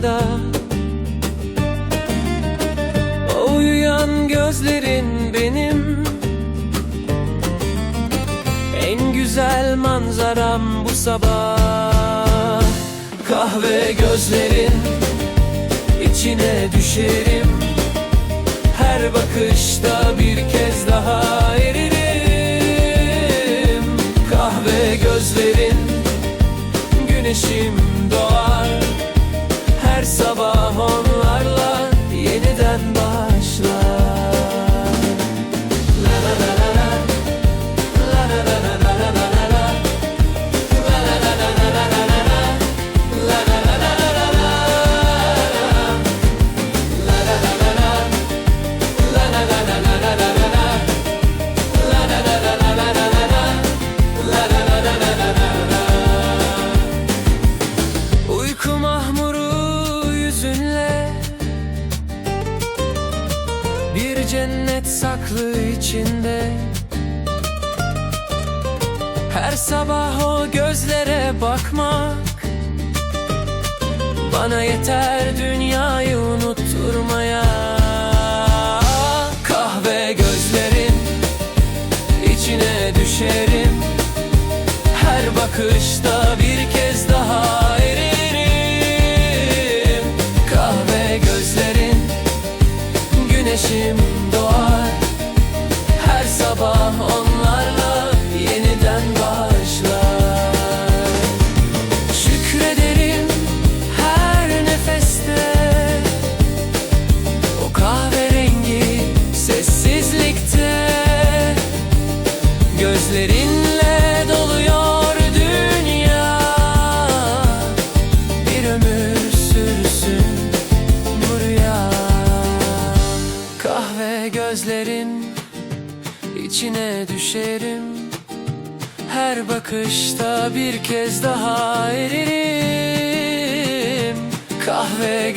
Açtığımda O uyuyan gözlerin benim. En güzel manzaram bu sabah. Kahve gözlerin içine düşerim. Her bakışta bir kez daha eririm. Kahve gözlerin güneşim Bir cennet saklı içinde. Her sabah o gözlere bakmak Bana yeter dünyayı unutturmaya. Kahve gözlerin içine düşerim. Her bakışta bir kez gözlerin içine düşerim. Her bakışta bir kez daha eririm. Kahve